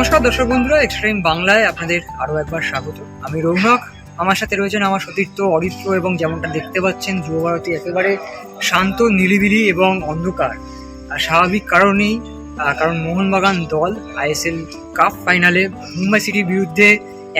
নমস্কার দর্শক বন্ধুরা এক্সট্রিম বাংলায় আপনাদের আরও একবার স্বাগত। আমি রৌনক, আমার সাথে রয়েছেন আমার সতীর্থ অরিত্র এবং যেমনটা দেখতে পাচ্ছেন যুবভারতী একেবারে শান্ত নিলিবিলি এবং অন্ধকার। স্বাভাবিক কারণেই কারণ মোহনবাগান দল আইএসএল কাপ ফাইনালে মুম্বাই সিটির বিরুদ্ধে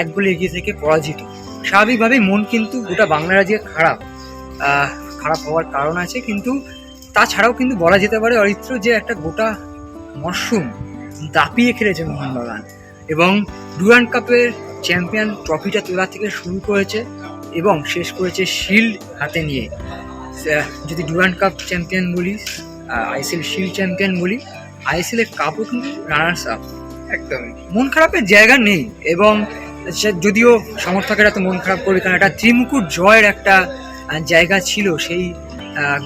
এক গোলে এগিয়ে থেকে পরাজিত। স্বাভাবিকভাবেই মন কিন্তু গোটা বাংলা রাজ্যে খারাপ। খারাপ হওয়ার কারণ আছে, কিন্তু তাছাড়াও কিন্তু বলা যেতে পারে অরিত্র যে একটা গোটা মরশুম দাপিয়ে খেলেছে মোহনবাগান। এবং ডুরান্ড কাপের চ্যাম্পিয়ন ট্রফিটা তোলা থেকে শুরু করেছে এবং শেষ করেছে শিল্ড হাতে নিয়ে। যদি ডুরান্ড কাপ চ্যাম্পিয়ন বলি আইএসএল শিল্ড চ্যাম্পিয়ন বলি আইএসএল এর কাপও কিন্তু রানার্স আপ একদমই। মন খারাপের জায়গা নেই এবং যদিও সমর্থকেরা তো মন খারাপ করবে কারণ একটা ত্রিমুকুট জয়ের একটা জায়গা ছিল সেই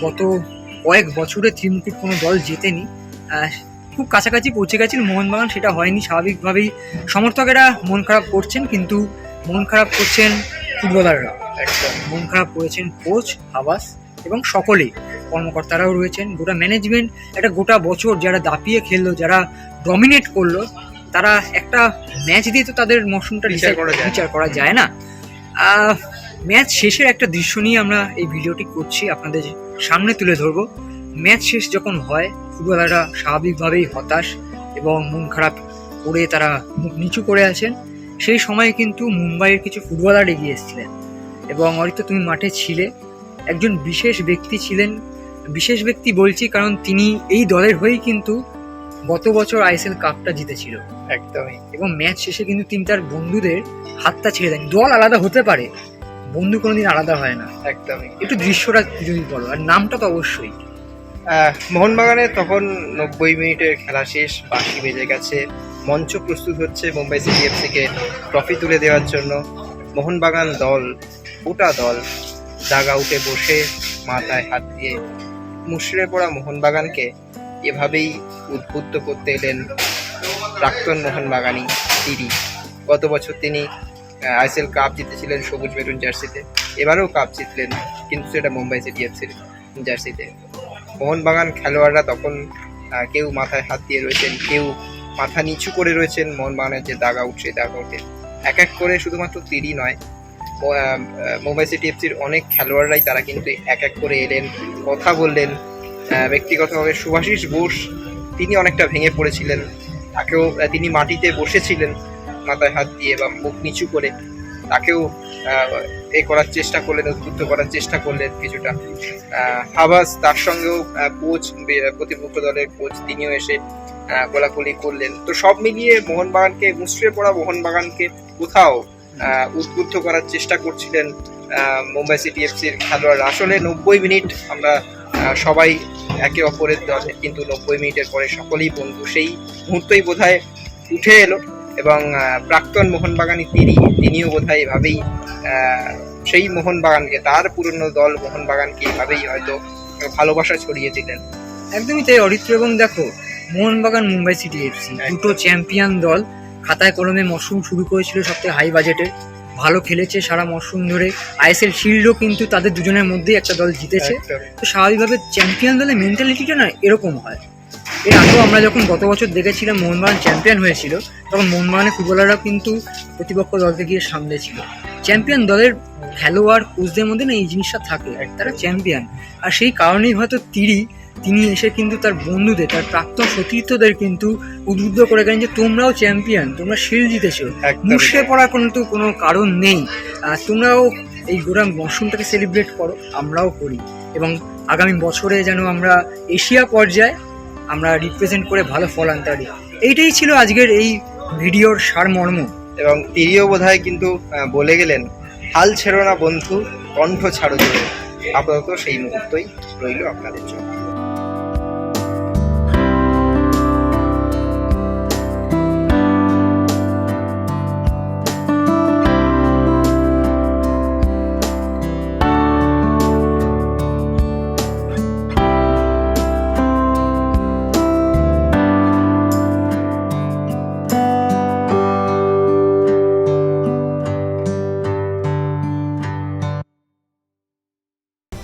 গত কয়েক বছরে ত্রিমুকুট কোনো দল জেতেনি। খুব কাছাকাছি পৌঁছে গেছিল মোহনবাগান সেটা হয়নি স্বাভাবিকভাবেই সমর্থকেরা মন খারাপ করছেন কিন্তু মন খারাপ করছেন ফুটবলাররা। একদম মন খারাপ করেছেন কোচ হাবাস এবং সকলেই কর্মকর্তারাও রয়েছেন। গোটা ম্যানেজমেন্ট একটা গোটা বছর যারা দাপিয়ে খেললো যারা ডমিনেট করল তারা একটা ম্যাচ দিয়ে তো তাদের মরশুমটা বিচার করা। বিচার করা যায় না। ম্যাচ শেষের একটা দৃশ্য নিয়ে আমরা এই ভিডিওটি করছি আপনাদের সামনে তুলে ধরবো। ম্যাচ শেষ যখন হয় ফুটবলাররা স্বাভাবিকভাবেই হতাশ এবং মন খারাপ করে তারা মুখ নিচু করে আছেন। সেই সময় কিন্তু মুম্বাইয়ের কিছু ফুটবলার এগিয়ে এসেছিলেন এবং হয়তো তুমি মাঠে ছিলে। একজন বিশেষ ব্যক্তি ছিলেন। বিশেষ ব্যক্তি বলছি কারণ তিনি এই দলের হয়েই কিন্তু গত বছর আইএসএল কাপটা জিতেছিল। একদমই। এবং ম্যাচ শেষে কিন্তু তিনি তার বন্ধুদের হাতটা ছেড়ে দেন। দল আলাদা হতে পারে বন্ধু কোনোদিন আলাদা হয় না। একদমই। একটু দৃশ্যটা যদি বলো আর নামটা তো অবশ্যই। মোহনবাগানে তখন নব্বই মিনিটের খেলা শেষ বাকি বেজে গেছে। মঞ্চ প্রস্তুত হচ্ছে মুম্বাই সিটি এফসিকে ট্রফি তুলে দেওয়ার জন্য। মোহনবাগান দল, গোটা দল, দাগা উঠে বসে মাথায় হাত দিয়ে মুশড়ে পড়া মোহনবাগানকে এভাবেই উদ্বুদ্ধ করতে এলেন প্রাক্তন মোহনবাগানি তিরি গত বছর তিনি আইএসএল কাপ জিতেছিলেন সবুজ মেরুন জার্সিতে। এবারেও কাপ জিতলেন, কিন্তু সেটা মুম্বাই সিটি এফসির জার্সিতে। মোহনবাগান খেলোয়াড়রা তখন কেউ মাথায় হাত দিয়ে রয়েছেন, কেউ মাথা নিচু করে রয়েছেন মোহনবাগানের যে দাগা উঠছে দাগা উঠে। এক এক করে শুধুমাত্র তিরি নয় মুম্বাই সিটি এফসির অনেক খেলোয়াড়রাই তারা কিন্তু এক এক করে এলেন, কথা বললেন ব্যক্তিগতভাবে সুভাষিস বোস, তিনি অনেকটা ভেঙে পড়েছিলেন, তাকেও তিনি মাটিতে বসেছিলেন মাথায় হাত দিয়ে বা মুখ নিচু করে, তাকেও এ করার চেষ্টা করলেন উদ্বুদ্ধ করার চেষ্টা করলেন কিছুটা। হাবাস তার সঙ্গেও কোচ প্রতিপক্ষ দলের কোচ তিনিও এসে কোলাকুলি করলেন। তো সব মিলিয়ে মোহনবাগানকে মুসড়ে পড়া মোহনবাগানকে কোথাও উদ্বুদ্ধ করার চেষ্টা করছিলেন মুম্বাই সিটি এফসির খেলোয়াড়রা আসলে নব্বই মিনিট আমরা সবাই একে অপরের দলে কিন্তু নব্বই মিনিটের পরে সকলেই বন্ধু। সেই মুহূর্তই বোধহয় উঠে এলো এবং প্রাক্তন মোহনবাগানি তিনি তিনিও বোধহয় এভাবেই আহ, সেই মোহনবাগানকে তার পুরনো দল মোহনবাগানকে এভাবেই হয়তো ভালোবাসা ছড়িয়ে দিলেন। একদমই তাই অরিত্র। এবং দেখো মোহনবাগান মুম্বাই সিটি এফসি দুটো চ্যাম্পিয়ন দল। খাতায় কলমে মরশুম শুরু করেছিল সবথেকে হাই বাজেটে ভালো খেলেছে সারা মরশুম ধরে। আইএসএল শিল্ডও কিন্তু তাদের দুজনের মধ্যেই একটা দল জিতেছে। তো স্বাভাবিকভাবে চ্যাম্পিয়ন দলের মেন্টালিটিটা না এরকম হয়। এর আগেও আমরা যখন গত বছর দেখেছিলাম মোহনবাগান চ্যাম্পিয়ন হয়েছিল তখন মোহনবাগানের ফুটবলাররাও কিন্তু প্রতিপক্ষ দলকে গিয়ে সামলে ছিল চ্যাম্পিয়ন দলের খেলোয়াড় কোচদের মধ্যে না এই জিনিসটা থাকে তারা চ্যাম্পিয়ন। আর সেই কারণেই হয়তো তিরি তিনি এসে কিন্তু তার বন্ধুদের তার প্রাক্তন সতীর্থদের কিন্তু উদ্বুদ্ধ করে গেলেন যে তোমরাও চ্যাম্পিয়ন তোমরা শিল জিতেছো। মুশড়ে পড়ার কিন্তু কোনো কারণ নেই। আর তোমরাও এই গোটা মরশুমটাকে সেলিব্রেট করো আমরাও করি। এবং আগামী বছরে যেন আমরা এশিয়া পর্যায়ে আমরা রিপ্রেজেন্ট করে ভালো ফল আনতে পারি। এইটাই ছিল আজকের এই ভিডিওর সারমর্ম। এবং তিনিও বোধহয় কিন্তু বলে গেলেন, হাল ছেড়ো না বন্ধু, কণ্ঠ ছাড়ো জোরে। আপাতত সেই মুহূর্তই রইল আপনাদের জন্য।